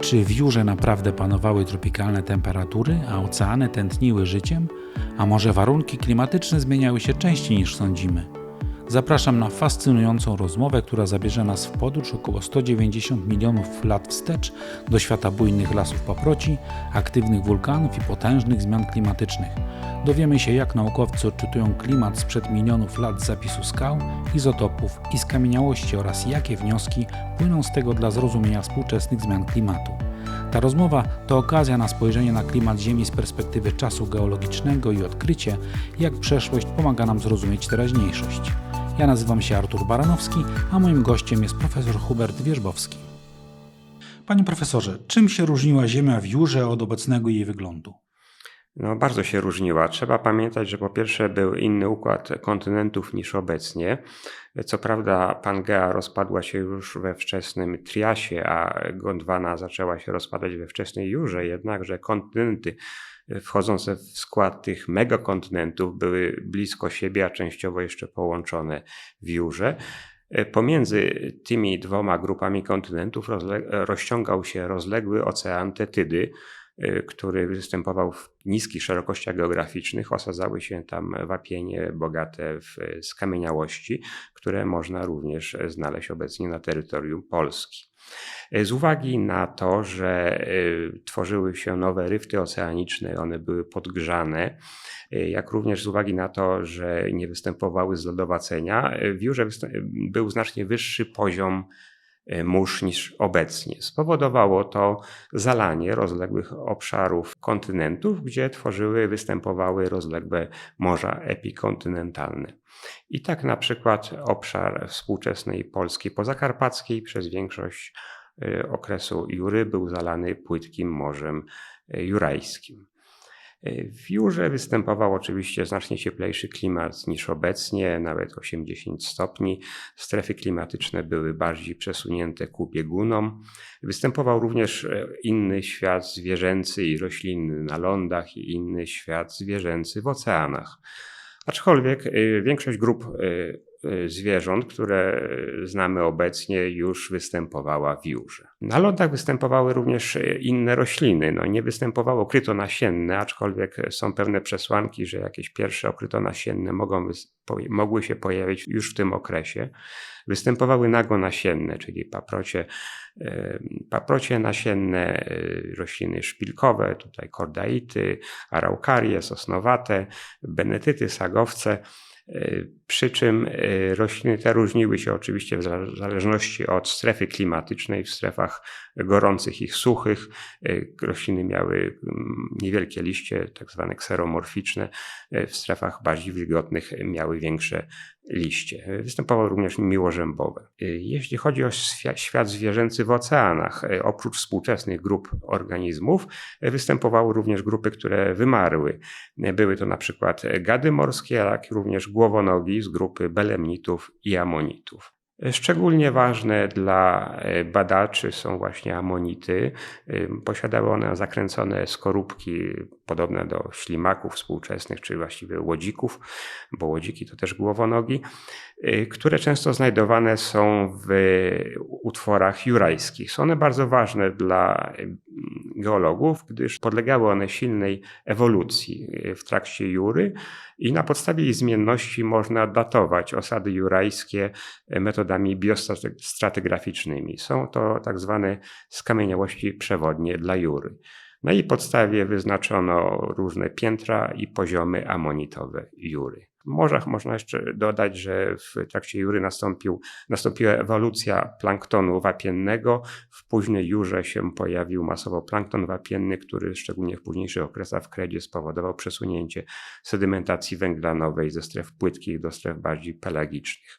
Czy w Jurze naprawdę panowały tropikalne temperatury, a oceany tętniły życiem? A może warunki klimatyczne zmieniały się częściej niż sądzimy? Zapraszam na fascynującą rozmowę, która zabierze nas w podróż około 190 milionów lat wstecz do świata bujnych lasów paproci, aktywnych wulkanów i potężnych zmian klimatycznych. Dowiemy się, jak naukowcy odczytują klimat sprzed milionów lat zapisu skał, izotopów i skamieniałości oraz jakie wnioski płyną z tego dla zrozumienia współczesnych zmian klimatu. Ta rozmowa to okazja na spojrzenie na klimat Ziemi z perspektywy czasu geologicznego i odkrycie, jak przeszłość pomaga nam zrozumieć teraźniejszość. Ja nazywam się Artur Baranowski, a moim gościem jest profesor Hubert Wierzbowski. Panie profesorze, czym się różniła Ziemia w Jurze od obecnego jej wyglądu? No, bardzo się różniła. Trzeba pamiętać, że po pierwsze był inny układ kontynentów niż obecnie. Co prawda Pangea rozpadła się już we wczesnym Triasie, a Gondwana zaczęła się rozpadać we wczesnej Jurze, jednakże kontynenty wchodzące w skład tych megakontynentów były blisko siebie, a częściowo jeszcze połączone w Jurze. Pomiędzy tymi dwoma grupami kontynentów rozciągał się rozległy ocean Tetydy, który występował w niskich szerokościach geograficznych. Osadzały się tam wapienie bogate w skamieniałości, które można również znaleźć obecnie na terytorium Polski. Z uwagi na to, że y, tworzyły się nowe ryfty oceaniczne, one były podgrzane, y, jak również z uwagi na to, że nie występowały zlodowacenia, y, w Jurze był znacznie wyższy poziom mórz niż obecnie. Spowodowało to zalanie rozległych obszarów kontynentów, gdzie tworzyły, występowały rozległe morza epikontynentalne. I tak na przykład obszar współczesnej Polski pozakarpackiej przez większość y, okresu Jury był zalany płytkim Morzem y, Jurajskim. Y, w Jurze występował oczywiście znacznie cieplejszy klimat niż obecnie, nawet 80 stopni. Strefy klimatyczne były bardziej przesunięte ku biegunom. Występował również inny świat zwierzęcy i roślinny na lądach i inny świat zwierzęcy w oceanach. Aczkolwiek y, większość grup zwierząt, które znamy obecnie, już występowała w Jurze. Na lądach występowały również inne rośliny. No, nie występowało okrytonasienne, aczkolwiek są pewne przesłanki, że jakieś pierwsze okrytonasienne mogą, mogły się pojawić już w tym okresie. Występowały nagonasienne, czyli paprocie, paprocie nasienne, rośliny szpilkowe, tutaj kordaity, araukarie, sosnowate, benetyty, sagowce. Przy czym rośliny te różniły się oczywiście w zależności od strefy klimatycznej. W strefach gorących i suchych rośliny miały niewielkie liście, tak zwane kseromorficzne. W strefach bardziej wilgotnych miały większe liście. Występowały również miłożębowe. Jeśli chodzi o świat zwierzęcy w oceanach, oprócz współczesnych grup organizmów, występowały również grupy, które wymarły. Były to na przykład gady morskie, jak również głowonogi z grupy belemnitów i amonitów. Szczególnie ważne dla e, badaczy są właśnie amonity. E, posiadały one zakręcone skorupki podobne do ślimaków współczesnych, czy właściwie łodzików, bo łodziki to też głowonogi, e, które często znajdowane są w utworach jurajskich. Są one bardzo ważne dla geologów, gdyż podlegały one silnej ewolucji w trakcie jury i na podstawie ich zmienności można datować osady jurajskie metodami biostratygraficznymi. Są to tak zwane skamieniałości przewodnie dla jury. Na jej podstawie wyznaczono różne piętra i poziomy amonitowe jury. Morzach można jeszcze dodać, że w trakcie jury nastąpił, nastąpiła ewolucja planktonu wapiennego. W późnej jurze się pojawił masowo plankton wapienny, który szczególnie w późniejszych okresach w kredzie spowodował przesunięcie sedymentacji węglanowej ze stref płytkich do stref bardziej pelagicznych.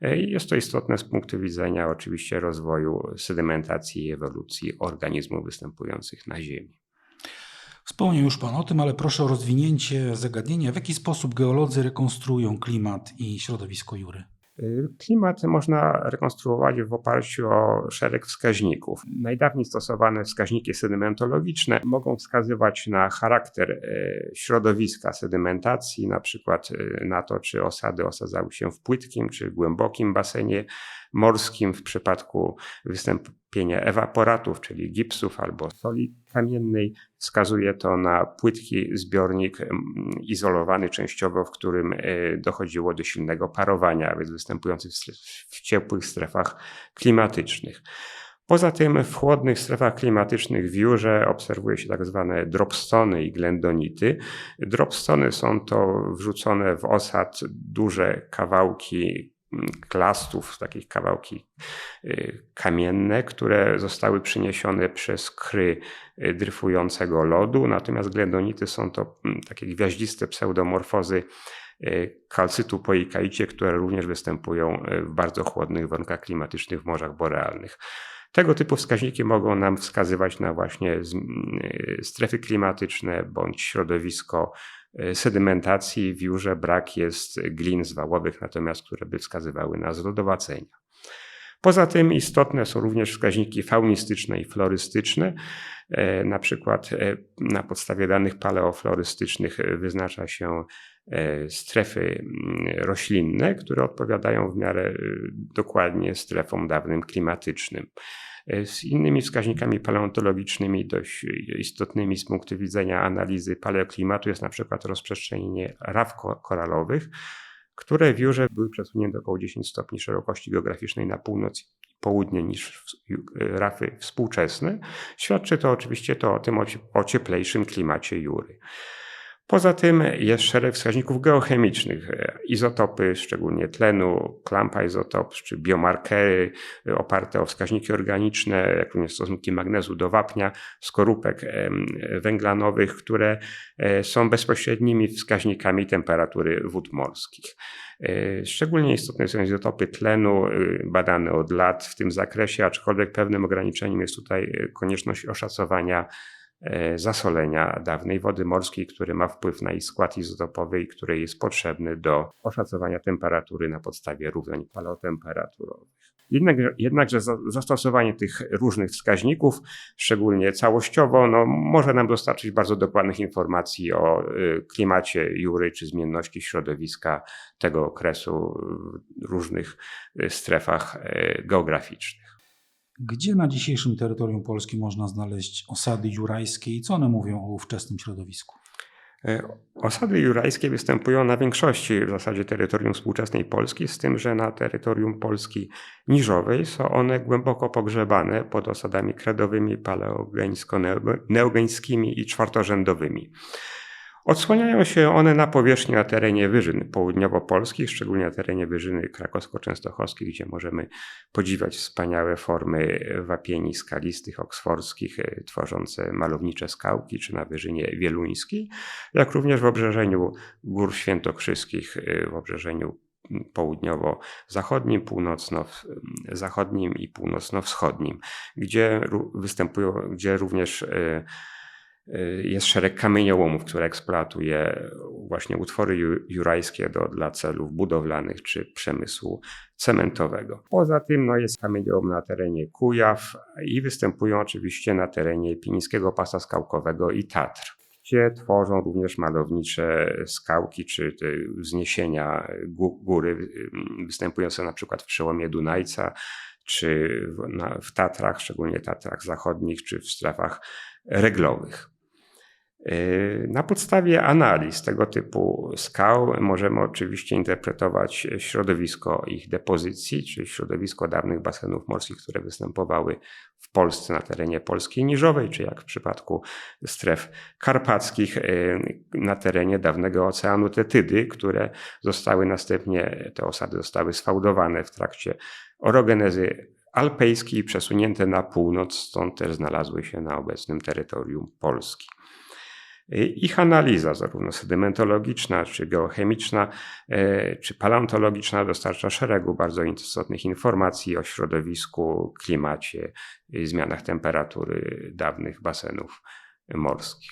Jest to istotne z punktu widzenia oczywiście rozwoju sedymentacji i ewolucji organizmów występujących na Ziemi. Wspomniał już Pan o tym, ale proszę o rozwinięcie zagadnienia. W jaki sposób geolodzy rekonstruują klimat i środowisko Jury? Klimat można rekonstruować w oparciu o szereg wskaźników. Najdawniej stosowane wskaźniki sedymentologiczne mogą wskazywać na charakter e, środowiska sedymentacji, na przykład e, na to, czy osady osadzały się w płytkim czy głębokim basenie morskim w przypadku wystąpienia ewaporatów, czyli gipsów albo soli kamiennej. Wskazuje to na płytki zbiornik mm, izolowany częściowo, w którym e, dochodziło do silnego parowania, więc występujący w, ciepłych strefach klimatycznych. Poza tym w chłodnych strefach klimatycznych w Jurze obserwuje się tak zwane dropstony i glendonity. Dropstony są to wrzucone w osad duże kawałki klastów, takich kawałki y, kamienne, które zostały przyniesione przez kry y, dryfującego lodu. Natomiast glendonity są to mm, takie gwiaździste pseudomorfozy y, kalcytu po ikaicie, które również występują w bardzo chłodnych warunkach klimatycznych w morzach borealnych. Tego typu wskaźniki mogą nam wskazywać na właśnie y, strefy klimatyczne bądź środowisko sedymentacji. W Jurze brak jest glin zwałowych, natomiast które by wskazywały na zlodowacenia. Poza tym istotne są również wskaźniki faunistyczne i florystyczne. E, Na przykład e, na podstawie danych paleoflorystycznych e, wyznacza się e, strefy mm, roślinne, które odpowiadają w miarę e, dokładnie strefom dawnym klimatycznym. E, Z innymi wskaźnikami paleontologicznymi dość istotnymi z punktu widzenia analizy paleoklimatu jest na przykład rozprzestrzenienie ko- koralowych, które w Jurze były przesunięte około 10 stopni szerokości geograficznej na północ i południe niż ju- rafy współczesne. Świadczy to oczywiście to o tym o cieplejszym klimacie Jury. Poza tym jest szereg wskaźników geochemicznych, e, izotopy, szczególnie tlenu, klampa izotop, czy biomarkery e, oparte o wskaźniki organiczne, jak również stosunki magnezu do wapnia, skorupek węglanowych, które e, są bezpośrednimi wskaźnikami temperatury wód morskich. Szczególnie istotne są izotopy tlenu, badane od lat w tym zakresie, aczkolwiek pewnym ograniczeniem jest tutaj konieczność oszacowania zasolenia dawnej wody morskiej, który ma wpływ na jej skład izotopowy i który jest potrzebny do oszacowania temperatury na podstawie równań paleotemperaturowych. Jednak, jednakże za- zastosowanie tych różnych wskaźników, szczególnie całościowo, no, może nam dostarczyć bardzo dokładnych informacji o y, klimacie Jury czy zmienności środowiska tego okresu w różnych y, strefach y, geograficznych. Gdzie na dzisiejszym terytorium Polski można znaleźć osady jurajskie i co one mówią o ówczesnym środowisku? E, Osady jurajskie występują na większości w zasadzie terytorium współczesnej Polski, z tym, że na terytorium Polski niżowej są one głęboko pogrzebane pod osadami kredowymi, paleogeńsko-neogeńskimi i czwartorzędowymi. Odsłaniają się one na powierzchni na terenie wyżyn południowo-polskich, szczególnie na terenie wyżyny krakowsko-częstochowskiej, gdzie możemy podziwiać wspaniałe formy wapieni skalistych, oksfordzkich, e, tworzące malownicze skałki, czy na wyżynie wieluńskiej, jak również w obrzeżeniu gór świętokrzyskich, e, w obrzeżeniu południowo-zachodnim, północno-zachodnim i północno-wschodnim, gdzie występują, gdzie również jest szereg kamieniołomów, które eksploatuje właśnie utwory ju- jurajskie do, dla celów budowlanych czy przemysłu cementowego. Poza tym no, jest kamieniołom na terenie Kujaw i występują oczywiście na terenie Pinińskiego Pasa Skałkowego i Tatr tworzą również malownicze skałki czy wzniesienia gó- góry występujące na przykład w przełomie Dunajca czy w, na, w Tatrach, szczególnie Tatrach Zachodnich czy w strefach reglowych. Yy, Na podstawie analiz tego typu skał możemy oczywiście interpretować środowisko ich depozycji, czyli środowisko dawnych basenów morskich, które występowały w Polsce na terenie Polski Niżowej, czy jak w przypadku stref karpackich yy, na terenie dawnego Oceanu Tetydy, które zostały następnie, te osady zostały sfałdowane w trakcie orogenezy alpejskiej przesunięte na północ, stąd też znalazły się na obecnym terytorium Polski. Ich analiza, zarówno sedymentologiczna, czy geochemiczna, e, czy paleontologiczna, dostarcza szeregu bardzo istotnych informacji o środowisku, klimacie i zmianach temperatury dawnych basenów morskich.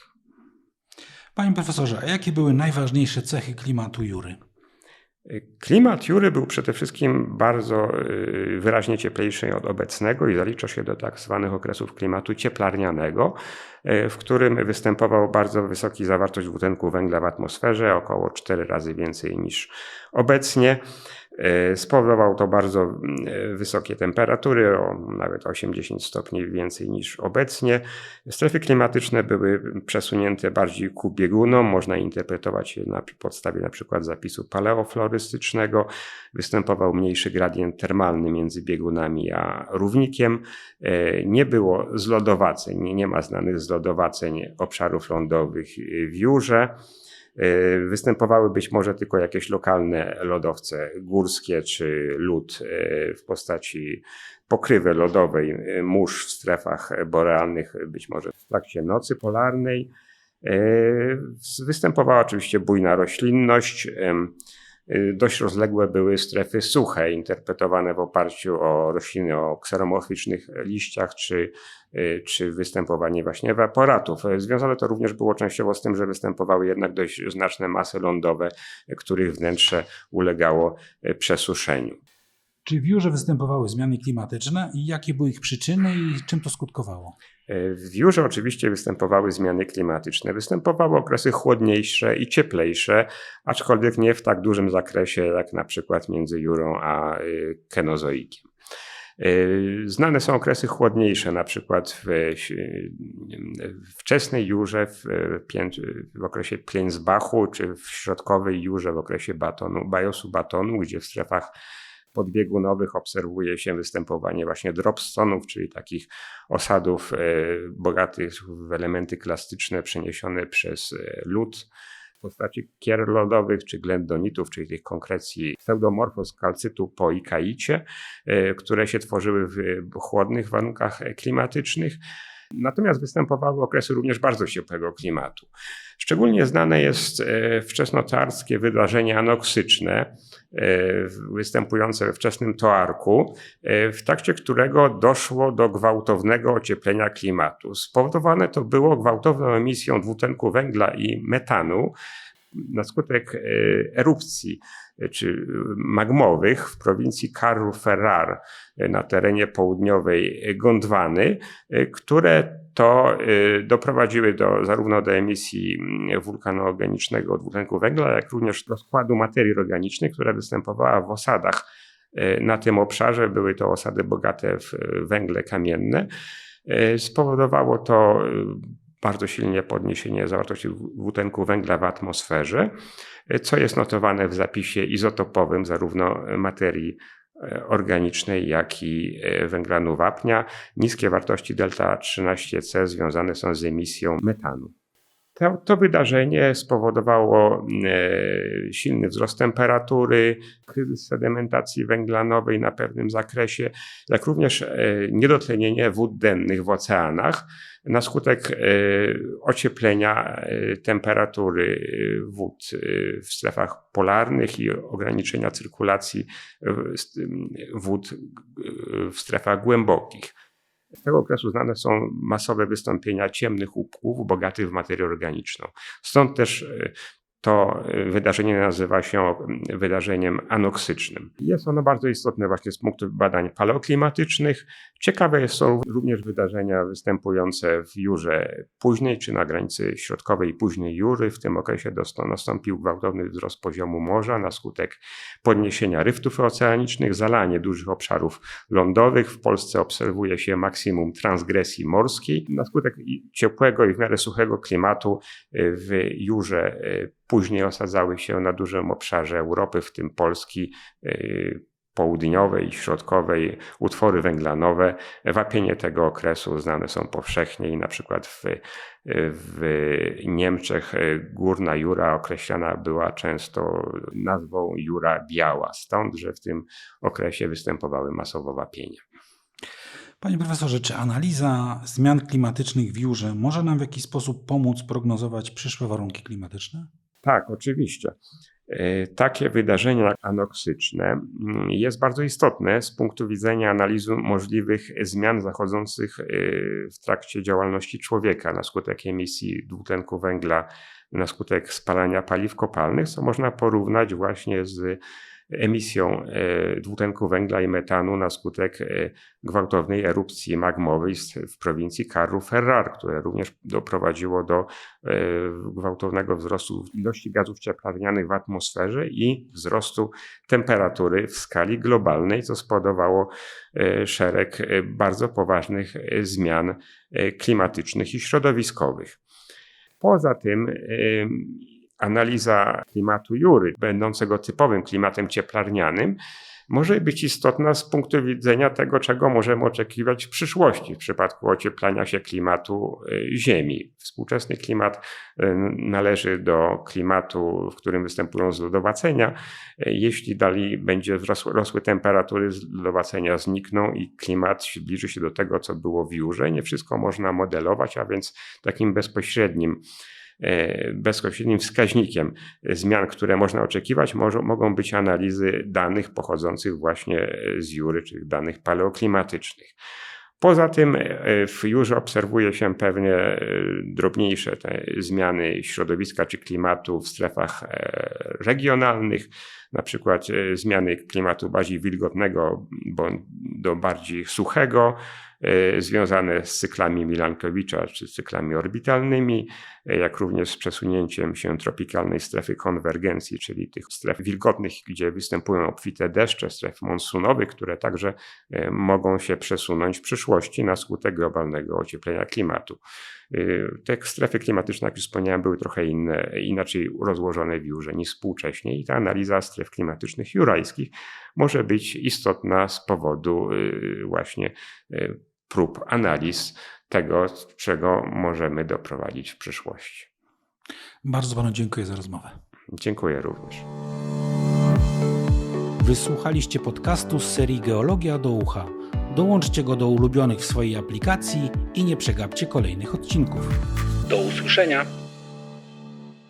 Panie profesorze, a jakie były najważniejsze cechy klimatu Jury? Klimat Jury był przede wszystkim bardzo y, wyraźnie cieplejszy od obecnego i zalicza się do tak zwanych okresów klimatu cieplarnianego, y, w którym występował bardzo wysoki zawartość dwutlenku węgla w atmosferze, około 4 razy więcej niż obecnie. E, Spowodowało to bardzo mm, wysokie temperatury, o nawet 80 stopni więcej niż obecnie. Strefy klimatyczne były przesunięte bardziej ku biegunom. Można interpretować je na podstawie na przykład zapisu paleoflorystycznego. Występował mniejszy gradient termalny między biegunami a równikiem. E, Nie było zlodowaceń, nie, nie ma znanych zlodowaceń obszarów lądowych w Jurze. E, Występowały być może tylko jakieś lokalne lodowce górskie czy lód e, w postaci pokrywy lodowej, e, mórz w strefach borealnych, być może w trakcie nocy polarnej. Występowała oczywiście bujna roślinność. Dość rozległe były strefy suche, interpretowane w oparciu o rośliny o kseromorficznych liściach czy, czy występowanie właśnie ewaporatów. E, Związane to również było częściowo z tym, że występowały jednak dość znaczne masy lądowe, e, których wnętrze ulegało przesuszeniu. Czy w Jurze występowały zmiany klimatyczne i jakie były ich przyczyny i czym to skutkowało? W Jurze oczywiście występowały zmiany klimatyczne. Występowały okresy chłodniejsze i cieplejsze, aczkolwiek nie w tak dużym zakresie jak na przykład między Jurą a y, Kenozoikiem. Y, Znane są okresy chłodniejsze, na przykład w y, wczesnej Jurze, w, w okresie Pliensbachu, czy w środkowej Jurze w okresie batonu, bajosu batonu, gdzie w strefach podbiegunowych obserwuje się występowanie właśnie dropstonów, czyli takich osadów e, bogatych w elementy klastyczne przeniesione przez lód w postaci kier lodowych czy glendonitów, czyli tych konkrecji pseudomorfos kalcytu po ikaicie, e, które się tworzyły w chłodnych warunkach klimatycznych. Natomiast występowały okresy również bardzo ciepłego klimatu. Szczególnie znane jest e, wczesnotarskie wydarzenie anoksyczne, e, występujące we wczesnym toarku, e, w trakcie którego doszło do gwałtownego ocieplenia klimatu. Spowodowane to było gwałtowną emisją dwutlenku węgla i metanu na skutek e, erupcji e, czy magmowych w prowincji Karlu Ferrar e, na terenie południowej Gondwany, e, które to e, doprowadziły do, zarówno do emisji mm, wulkanogenicznego dwutlenku węgla, jak również do składu materii organicznej, która występowała w osadach e, na tym obszarze. Były to osady bogate w e, węgle kamienne. E, Spowodowało to e, bardzo silnie podniesienie zawartości dwutlenku węgla w atmosferze, co jest notowane w zapisie izotopowym zarówno materii e, organicznej, jak i e, węglanu wapnia. Niskie wartości delta 13C związane są z emisją metanu. To, to wydarzenie spowodowało e, silny wzrost temperatury, kryzys sedymentacji węglanowej na pewnym zakresie, jak również e, niedotlenienie wód dennych w oceanach na skutek e, ocieplenia temperatury wód w strefach polarnych i ograniczenia cyrkulacji wód w strefach głębokich. Z tego okresu znane są masowe wystąpienia ciemnych łupków bogatych w materię organiczną. Stąd też e, to e, wydarzenie nazywa się mm, wydarzeniem anoksycznym. Jest ono bardzo istotne właśnie z punktu badań paleoklimatycznych. Ciekawe są również wydarzenia występujące w Jurze późnej, czy na granicy środkowej i późnej Jury. W tym okresie nastąpił gwałtowny wzrost poziomu morza na skutek podniesienia ryftów oceanicznych, zalanie dużych obszarów lądowych. W Polsce obserwuje się maksimum transgresji morskiej. Na skutek ciepłego i w miarę suchego klimatu y, w Jurze y, później osadzały się na dużym obszarze Europy, w tym Polski, y, południowej i środkowej utwory węglanowe. Wapienie tego okresu znane są powszechnie i na przykład w, w Niemczech górna jura określana była często nazwą jura biała, stąd, że w tym okresie występowały masowo wapienia. Panie profesorze, czy analiza zmian klimatycznych w Jurze może nam w jakiś sposób pomóc prognozować przyszłe warunki klimatyczne? Tak, oczywiście. E, Takie wydarzenie jak anoksyczne mm, jest bardzo istotne z punktu widzenia analizy możliwych zmian zachodzących e, w trakcie działalności człowieka na skutek emisji dwutlenku węgla, na skutek spalania paliw kopalnych, co można porównać właśnie z emisją e, dwutlenku węgla i metanu na skutek e, gwałtownej erupcji magmowej w prowincji Carru Ferrar, które również doprowadziło do e, gwałtownego wzrostu ilości gazów cieplarnianych w atmosferze i wzrostu temperatury w skali globalnej, co spowodowało szereg bardzo poważnych zmian klimatycznych i środowiskowych. Poza tym analiza klimatu Jury, będącego typowym klimatem cieplarnianym, może być istotna z punktu widzenia tego, czego możemy oczekiwać w przyszłości w przypadku ocieplania się klimatu e, Ziemi. Współczesny klimat e, należy do klimatu, w którym występują zlodowacenia. E, Jeśli dalej będzie rosły, rosły temperatury, zlodowacenia znikną i klimat zbliży się do tego, co było w Jurze. Nie wszystko można modelować, a więc takim bezpośrednim bezpośrednim wskaźnikiem zmian, które można oczekiwać, mogą być analizy danych pochodzących właśnie e, z Jury, czyli danych paleoklimatycznych. Poza tym e, Jurze obserwuje się pewnie e, drobniejsze zmiany środowiska czy klimatu w strefach e, regionalnych, na przykład e, zmiany klimatu bardziej wilgotnego do bardziej suchego, e, związane z cyklami Milankowicza czy cyklami orbitalnymi, e, jak również z przesunięciem się tropikalnej strefy konwergencji, czyli tych stref wilgotnych, gdzie występują obfite deszcze, stref monsunowych, które także e, mogą się przesunąć w przyszłości na skutek globalnego ocieplenia klimatu. Y, Te strefy klimatyczne, jak już wspomniałem, były trochę inne, inaczej rozłożone w Jurze niż współcześnie i ta analiza stref klimatycznych jurajskich może być istotna z powodu y, właśnie prób analiz tego, czego możemy doprowadzić w przyszłości. Bardzo panu dziękuję za rozmowę. Dziękuję również. Wysłuchaliście podcastu z serii Geologia do ucha. Dołączcie go do ulubionych w swojej aplikacji i nie przegapcie kolejnych odcinków. Do usłyszenia!